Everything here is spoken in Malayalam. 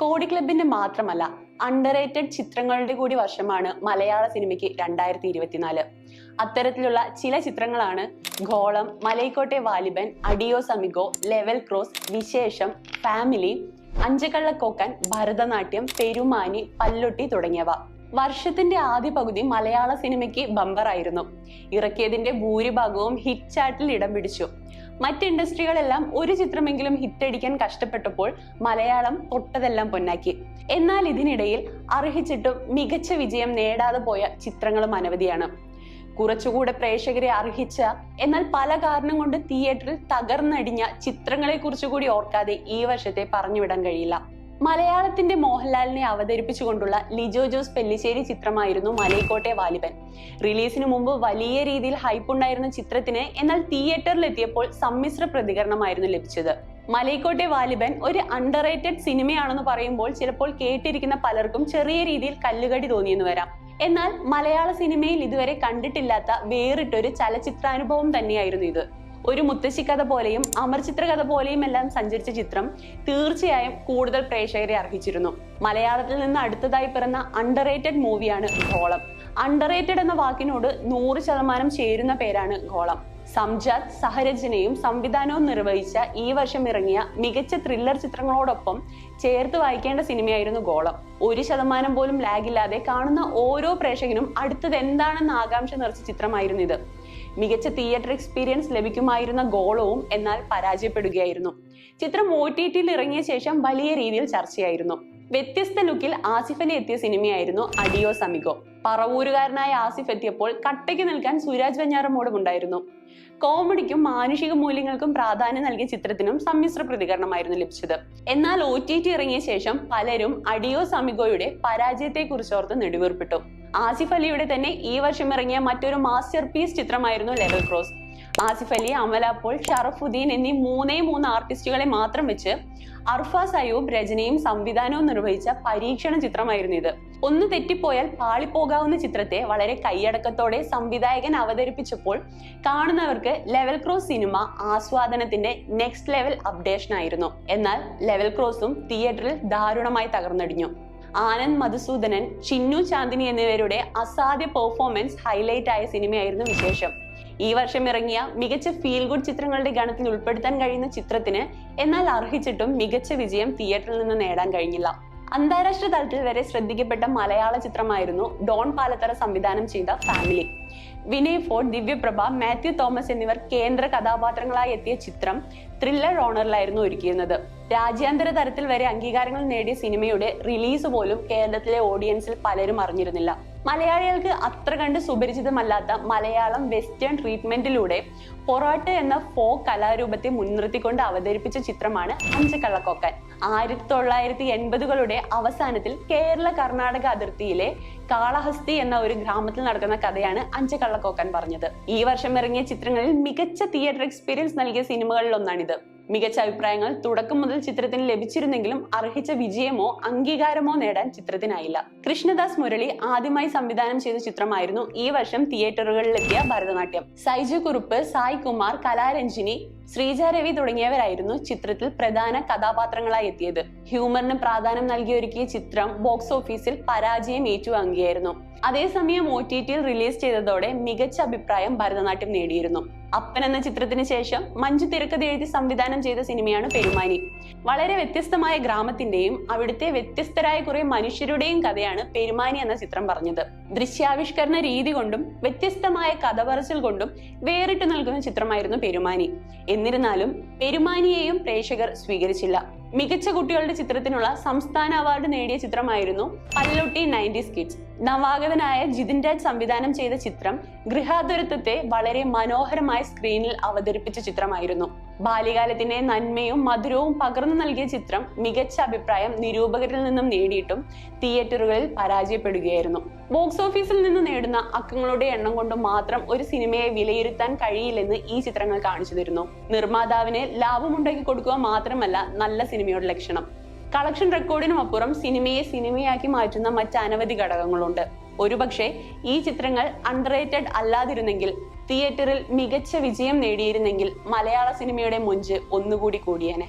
കോടി ക്ലബിന്റെ മാത്രമല്ല അണ്ടർറേറ്റഡ് ചിത്രങ്ങളുടെ കൂടി വർഷമാണ് മലയാള സിനിമയ്ക്ക് രണ്ടായിരത്തി ഇരുപത്തിനാല് അത്തരത്തിലുള്ള ചില ചിത്രങ്ങളാണ് ഗോളം മലൈക്കോട്ടെ വാലിബൻ അഡിയോ സമിഗോ ലെവൽ ക്രോസ് വിശേഷം ഫാമിലി അഞ്ചുകള്ളക്കോക്കൻ ഭരതനാട്യം പെരുമാനി പല്ലൊട്ടി തുടങ്ങിയവ. വർഷത്തിന്റെ ആദ്യ പകുതി മലയാള സിനിമയ്ക്ക് ബമ്പറായിരുന്നു ഇറക്കിയതിന്റെ ഭൂരിഭാഗവും ഹിറ്റ് ചാർട്ടിൽ ഇടം പിടിച്ചു. മറ്റ് ഇൻഡസ്ട്രികളെല്ലാം ഒരു ചിത്രമെങ്കിലും ഹിറ്റടിക്കാൻ കഷ്ടപ്പെട്ടപ്പോൾ മലയാളം തൊട്ടതെല്ലാം പൊന്നാക്കി. എന്നാൽ ഇതിനിടയിൽ അർഹിച്ചിട്ടും മികച്ച വിജയം നേടാതെ പോയ ചിത്രങ്ങളും അനവധിയാണ്. കുറച്ചുകൂടെ പ്രേക്ഷകരെ അർഹിച്ച എന്നാൽ പല കാരണം കൊണ്ട് തിയേറ്ററിൽ തകർന്നടിഞ്ഞ ചിത്രങ്ങളെ കുറിച്ചുകൂടി ഓർക്കാതെ ഈ വർഷത്തെ പറഞ്ഞുവിടാൻ കഴിയില്ല. മലയാളത്തിന്റെ മോഹൻലാലിനെ അവതരിപ്പിച്ചുകൊണ്ടുള്ള ലിജോ ജോസ് പെല്ലിശ്ശേരി ചിത്രമായിരുന്നു മലൈക്കോട്ടെ വാലിബൻ. റിലീസിന് മുമ്പ് വലിയ രീതിയിൽ ഹൈപ്പ് ഉണ്ടായിരുന്ന ചിത്രത്തിന് എന്നാൽ തിയേറ്ററിൽ എത്തിയപ്പോൾ സമ്മിശ്ര പ്രതികരണമായിരുന്നു ലഭിച്ചത്. മലൈക്കോട്ടെ വാലിബൻ ഒരു അണ്ടർ റേറ്റഡ് സിനിമയാണെന്ന് പറയുമ്പോൾ ചിലപ്പോൾ കേട്ടിരിക്കുന്ന പലർക്കും ചെറിയ രീതിയിൽ കല്ലുകടി തോന്നിയെന്ന് വരാം. എന്നാൽ മലയാള സിനിമയിൽ ഇതുവരെ കണ്ടിട്ടില്ലാത്ത വേറിട്ടൊരു ചലച്ചിത്രാനുഭവം തന്നെയായിരുന്നു ഇത്. ഒരു മുത്തശ്ശി കഥ പോലെയും അമർചിത്ര കഥ പോലെയും എല്ലാം സഞ്ചരിച്ച ചിത്രം തീർച്ചയായും കൂടുതൽ പ്രേക്ഷകരെ അർഹിച്ചിരുന്നു. മലയാളത്തിൽ നിന്ന് അടുത്തതായി പിറന്ന അണ്ടർ റേറ്റഡ് മൂവിയാണ് ഗോളം. അണ്ടർ റേറ്റഡ് എന്ന വാക്കിനോട് നൂറ് ശതമാനം ചേരുന്ന പേരാണ് ഗോളം. സംജാത് സഹരചനയും സംവിധാനവും നിർവഹിച്ച ഈ വർഷം ഇറങ്ങിയ മികച്ച ത്രില്ലർ ചിത്രങ്ങളോടൊപ്പം ചേർത്ത് വായിക്കേണ്ട സിനിമയായിരുന്നു ഗോളം. ഒരു ശതമാനം പോലും ലാഗില്ലാതെ കാണുന്ന ഓരോ പ്രേക്ഷകനും അടുത്തത് എന്താണെന്ന് ആകാംക്ഷ നിറച്ച ചിത്രമായിരുന്നു ഇത്. മികച്ച തിയേറ്റർ എക്സ്പീരിയൻസ് ലഭിക്കുമായിരുന്ന ഗോളവും എന്നാൽ പരാജയപ്പെടുകയായിരുന്നു. ചിത്രം ഒ ടി ടിയിൽ ഇറങ്ങിയ ശേഷം വലിയ രീതിയിൽ ചർച്ചയായിരുന്നു. വ്യത്യസ്ത ലുക്കിൽ ആസിഫലി എത്തിയ സിനിമയായിരുന്നു അഡിയോ സമിഗോ പറവൂരുകാരനായ ആസിഫ് എത്തിയപ്പോൾ കട്ടയ്ക്ക് നിൽക്കാൻ സുരാജ് വെഞ്ഞാറമോടും ഉണ്ടായിരുന്നു. കോമഡിക്കും മാനുഷിക മൂല്യങ്ങൾക്കും പ്രാധാന്യം നൽകിയ ചിത്രത്തിനും സമ്മിശ്ര പ്രതികരണമായിരുന്നു ലഭിച്ചത്. എന്നാൽ ഒ ടി ടി ഇറങ്ങിയ ശേഷം പലരും അഡിയോ സമിഗോയുടെ പരാജയത്തെ കുറിച്ചോർത്ത് നെടുവീർപ്പിട്ടു. ആസിഫ് അലിയുടെ തന്നെ ഈ വർഷം ഇറങ്ങിയ മറ്റൊരു മാസ്റ്റർ പീസ് ചിത്രമായിരുന്നു ലെവൽ ക്രോസ്. ആസിഫ് അലി അമല പോൾ ഷറഫുദ്ദീൻ എന്നീ മൂന്നേ മൂന്ന് ആർട്ടിസ്റ്റുകളെ മാത്രം വെച്ച് അർഫ സയൂബ് രചനയും സംവിധാനവും നിർവഹിച്ച പരീക്ഷണ ചിത്രമായിരുന്നു ഇത്. ഒന്ന് തെറ്റിപ്പോയാൽ പാളിപ്പോകാവുന്ന ചിത്രത്തെ വളരെ കൈയടക്കത്തോടെ സംവിധായകൻ അവതരിപ്പിച്ചപ്പോൾ കാണുന്നവർക്ക് ലെവൽ ക്രോസ് സിനിമ ആസ്വാദനത്തിന്റെ നെക്സ്റ്റ് ലെവൽ അപ്ഡേഷൻ ആയിരുന്നു. എന്നാൽ ലെവൽ ക്രോസും തിയേറ്ററിൽ ദാരുണമായി തകർന്നടിഞ്ഞു. ആനന്ദ് മധുസൂദനൻ ചിന്നു ചാന്ദിനി എന്നിവരുടെ അസാധ്യ പെർഫോമൻസ് ഹൈലൈറ്റ് ആയ സിനിമയായിരുന്നു വിശേഷം. ഈ വർഷം ഇറങ്ങിയ മികച്ച ഫീൽ ഗുഡ് ചിത്രങ്ങളുടെ ഗണത്തിൽ ഉൾപ്പെടുത്താൻ കഴിയുന്ന ചിത്രത്തിന് എന്നാൽ അർഹിച്ചിട്ടും മികച്ച വിജയം തിയേറ്ററിൽ നിന്ന് നേടാൻ കഴിഞ്ഞില്ല. അന്താരാഷ്ട്ര തലത്തിൽ വരെ ശ്രദ്ധിക്കപ്പെട്ട മലയാള ചിത്രമായിരുന്നു ഡോൺ പാലത്തറ സംവിധാനം ചെയ്ത ഫാമിലി വിനയ് ഫോർഡ് ദിവ്യപ്രഭ മാത്യു തോമസ് എന്നിവർ കേന്ദ്ര കഥാപാത്രങ്ങളായി എത്തിയ ചിത്രം ത്രില്ലർ ഓണറിലായിരുന്നു ഒരുക്കിയിരുന്നത്. രാജ്യാന്തര തരത്തിൽ വരെ അംഗീകാരങ്ങൾ നേടിയ സിനിമയുടെ റിലീസ് പോലും കേരളത്തിലെ ഓഡിയൻസിൽ പലരും അറിഞ്ഞിരുന്നില്ല. മലയാളികൾക്ക് അത്ര കണ്ട് സുപരിചിതമല്ലാത്ത മലയാളം വെസ്റ്റേൺ ട്രീറ്റ്മെന്റിലൂടെ പൊറോട്ട എന്ന ഫോക്ക് കലാരൂപത്തെ മുൻനിർത്തിക്കൊണ്ട് അവതരിപ്പിച്ച ചിത്രമാണ് അഞ്ചക്കള്ളക്കൊക്കൻ ആയിരത്തി തൊള്ളായിരത്തി എൺപതുകളുടെ അവസാനത്തിൽ കേരള കർണാടക അതിർത്തിയിലെ കാളഹസ്തി എന്ന ഒരു ഗ്രാമത്തിൽ നടക്കുന്ന കഥയാണ് അഞ്ചക്കള്ളക്കൊക്കൻ പറഞ്ഞത്. ഈ വർഷം ഇറങ്ങിയ ചിത്രങ്ങളിൽ മികച്ച തിയേറ്റർ എക്സ്പീരിയൻസ് നൽകിയ സിനിമകളിൽ ഒന്നാണിത് മികച്ച അഭിപ്രായങ്ങൾ തുടക്കം മുതൽ ചിത്രത്തിന് ലഭിച്ചിരുന്നെങ്കിലും അർഹിച്ച വിജയമോ അംഗീകാരമോ നേടാൻ ചിത്രത്തിനായില്ല. കൃഷ്ണദാസ് മുരളി ആദ്യമായി സംവിധാനം ചെയ്ത ചിത്രമായിരുന്നു ഈ വർഷം തിയേറ്ററുകളിലെത്തിയ ഭരതനാട്യം. സൈജു കുറുപ്പ് സായ് കുമാർ കലാരഞ്ജിനി ശ്രീജ രവി തുടങ്ങിയവരായിരുന്നു ചിത്രത്തിൽ പ്രധാന കഥാപാത്രങ്ങളായി എത്തിയത്. ഹ്യൂമറിന് പ്രാധാന്യം നൽകിയൊരുക്കിയ ചിത്രം ബോക്സ് ഓഫീസിൽ പരാജയം ഏറ്റുവാങ്ങിയായിരുന്നു. അതേസമയം ഒ ടി ടിയിൽ റിലീസ് ചെയ്തതോടെ മികച്ച അഭിപ്രായം ഭരതനാട്യം നേടിയിരുന്നു. അപ്പൻ എന്ന ചിത്രത്തിന് ശേഷം മഞ്ജു തിരക്കഥ എഴുതി സംവിധാനം ചെയ്ത സിനിമയാണ് പെരുമാനി. വളരെ വ്യത്യസ്തമായ ഗ്രാമത്തിന്റെയും അവിടുത്തെ വ്യത്യസ്തരായ കുറെ മനുഷ്യരുടെയും കഥയാണ് പെരുമാനി എന്ന ചിത്രം പറഞ്ഞത്. ദൃശ്യാവിഷ്കരണ രീതി കൊണ്ടും വ്യത്യസ്തമായ കഥ പറച്ചിൽ കൊണ്ടും വേറിട്ട് നൽകുന്ന ചിത്രമായിരുന്നു പെരുമാനി. എന്നിരുന്നാലും പെരുമാനിയെയും പ്രേക്ഷകർ സ്വീകരിച്ചില്ല. മികച്ച കുട്ടികളുടെ ചിത്രത്തിനുള്ള സംസ്ഥാന അവാർഡ് നേടിയ ചിത്രമായിരുന്നു പല്ലൊട്ടി നയന്റീസ് കിഡ്സ്. നവാഗതനായ ജിതിൻ രാജ് സംവിധാനം ചെയ്ത ചിത്രം ഗൃഹാതുരത്വത്തെ വളരെ മനോഹരമായ സ്ക്രീനിൽ അവതരിപ്പിച്ച ചിത്രമായിരുന്നു. ബാല്യകാലത്തിന്റെ നന്മയും മധുരവും പകർന്നു നൽകിയ ചിത്രം മികച്ച അഭിപ്രായം നിരൂപകരിൽ നിന്നും നേടിയിട്ടും തിയേറ്ററുകളിൽ പരാജയപ്പെടുകയായിരുന്നു. ബോക്സ് ഓഫീസിൽ നിന്ന് നേടുന്ന അക്കങ്ങളുടെ എണ്ണം കൊണ്ട് മാത്രം ഒരു സിനിമയെ വിലയിരുത്താൻ കഴിയില്ലെന്ന് ഈ ചിത്രങ്ങൾ കാണിച്ചു തരുന്നു. നിർമ്മാതാവിന് ലാഭമുണ്ടാക്കി കൊടുക്കുക മാത്രമല്ല നല്ല സിനിമയുടെ ലക്ഷണം. കളക്ഷൻ റെക്കോർഡിനും അപ്പുറം സിനിമയെ സിനിമയാക്കി മാറ്റുന്ന മറ്റ് അനവധി ഘടകങ്ങളുണ്ട്. ഒരുപക്ഷെ ഈ ചിത്രങ്ങൾ അണ്ടർറേറ്റഡ് അല്ലാതിരുന്നെങ്കിൽ തിയേറ്ററിൽ മികച്ച വിജയം നേടിയിരുന്നെങ്കിൽ മലയാള സിനിമയുടെ മൊഞ്ച് ഒന്നുകൂടി കൂടിയേനെ.